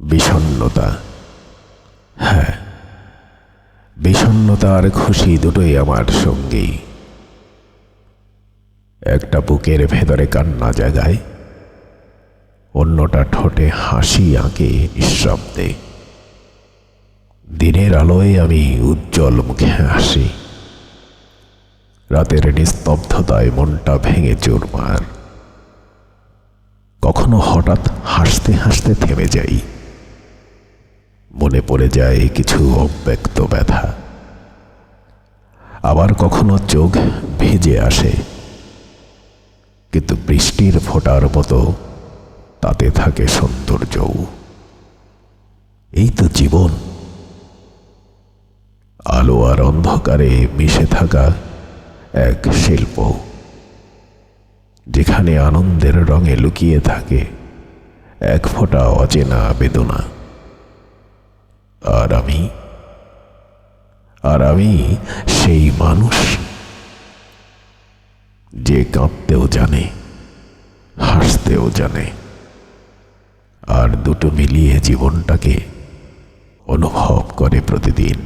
বিষণ্নতা হ্যাঁ বিষণ্নতা আর খুশি দুটোই আমার সঙ্গী। একটা বুকের ভেতরে কান্না জাগায়, অন্যটা ঠোঁটে হাসি আঁকে নিঃশব্দে। দিনের আলোয় আমি উজ্জ্বল মুখে হাসি। রাতের নিস্তব্ধতায় মনটা ভেঙে চুরমার। কখনো হঠাৎ হাসতে হাসতে থেমে যাই। মনে পড়ে যায় কিছু অব্যক্ত ব্যথা। আবার কখনো চোখ ভেজে আসে। কিন্তু বৃষ্টির ফোঁটার মতো তাতে থাকে সৌন্দর্যও। এই তো জীবন। আলো আর অন্ধকারে মিশে থাকা এক শিল্প, যেখানে আনন্দের রঙে লুকিয়ে থাকে এক ফোঁটা অচেনা বেদনা। আমি, আর আমি সেই মানুষ যে কাঁদতেও জানে, হাসতেও জানে, আর দুটো মিলিয়ে জীবনটাকে অনুভব করে প্রতিদিন।